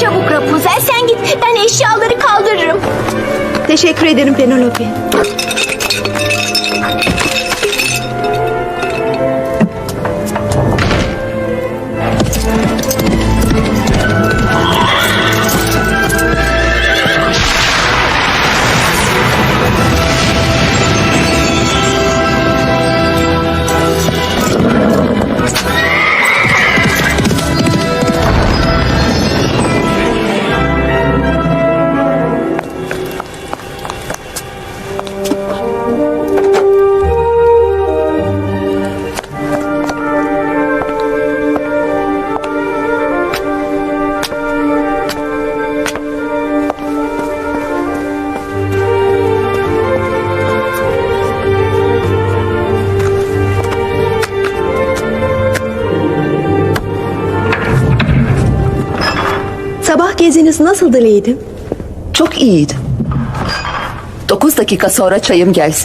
Çabuk Rapunzel sen git. Ben eşyaları kaldırırım. Teşekkür ederim Penelope. Sabah geziniz nasıldı Leydim? Çok iyiydi. Dokuz dakika sonra çayım gelsin.